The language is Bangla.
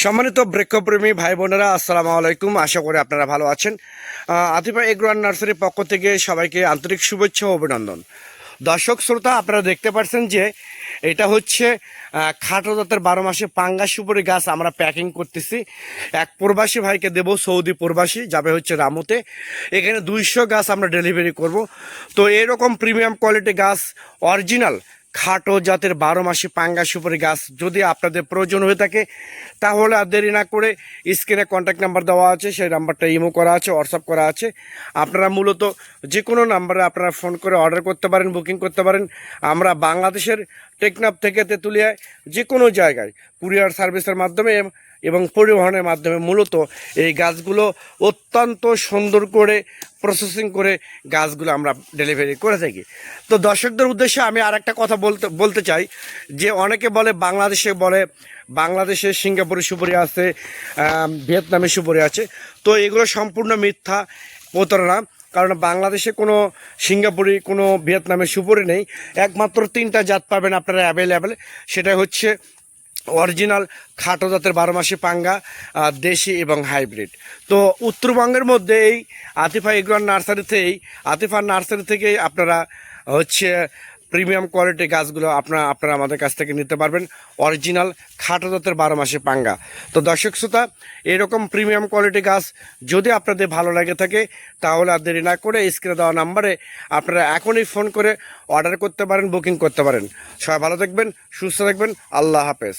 সম্মানিত বৃক্ষপ্রেমী ভাই বোনেরা, আসসালামু আলাইকুম। আশা করি আপনারা ভালো আছেন। আতিফা এগ্রোয়ান নার্সারির পক্ষ থেকে সবাইকে আন্তরিক শুভেচ্ছা ও অভিনন্দন। দর্শক, শ্রোতা, আপনারা দেখতে পাচ্ছেন যে এটা হচ্ছে খাটো জাতের বারো মাসে পাঙ্গা সুপুরি গাছ আমরা প্যাকিং করতেছি। এক প্রবাসী ভাইকে দেব, সৌদি প্রবাসী, যাবে হচ্ছে রামুতে। এখানে দুইশো গাছ আমরা ডেলিভারি করব। তো এরকম প্রিমিয়াম কোয়ালিটি গাছ, অরিজিনাল খাটো জাতের বারো মাসে পাঙ্গা সুপারি গাছ যদি আপনাদের প্রয়োজন হয়ে থাকে, তাহলে আর দেরি না করে স্ক্রিনে কন্ট্যাক্ট নাম্বার দেওয়া আছে, সেই নাম্বারটা ইমো করা আছে হোয়াটসঅ্যাপ করা আছে। আপনারা মূলত যে কোনো নাম্বারে আপনারা ফোন করে অর্ডার করতে পারেন বুকিং করতে পারেন। আমরা বাংলাদেশের টেকনাফ থেকে তেঁতুলিয়ায় যে কোনো জায়গায় কুরিয়ার সার্ভিসের মাধ্যমে এবং পরিবহনের মাধ্যমে মূলত এই গাছগুলো অত্যন্ত সুন্দর করে প্রসেসিং করে গাছগুলো আমরা ডেলিভারি করে থাকি। তো দর্শকদের উদ্দেশ্যে আমি আর একটা কথা বলতে বলতে চাই যে অনেকে বলে বাংলাদেশে বলে, বাংলাদেশে সিঙ্গাপুরে সুপুরি আছে ভিয়েতনামে সুপুরি আছে। তো এগুলো সম্পূর্ণ মিথ্যা, প্রতারণা, কারণ বাংলাদেশে কোনো সিঙ্গাপুরি, কোনো ভিয়েতনামের সুপুরি নেই। একমাত্র তিনটা জাত পাবেন আপনারা অ্যাভেলেবেল সেটা হচ্ছে অরিজিনাল খাটো জাতের বারো মাসি পাঙ্গা দেশি এবং হাইব্রিড। তো উত্তরবঙ্গের মধ্যে এই আতিফা এগ্রান নার্সারিতেই, আতিফা নার্সারি থেকেই আপনারা হচ্ছে প্রিমিয়াম কোয়ালিটির গাছগুলো আপনারা আপনারা আমাদের কাছ থেকে নিতে পারবেন। অরিজিনাল খাটো জাতের বারো মাসে পাঙ্গা। তো দর্শক শ্রোতা, এরকম প্রিমিয়াম কোয়ালিটি গাছ যদি আপনাদের ভালো লাগে থাকে, তাহলে আর দেরি না করে স্ক্রিনে দেওয়া নাম্বারে আপনারা এখনই ফোন করে অর্ডার করতে পারেন, বুকিং করতে পারেন। সবাই ভালো থাকবেন, সুস্থ থাকবেন, আল্লাহ হাফেজ।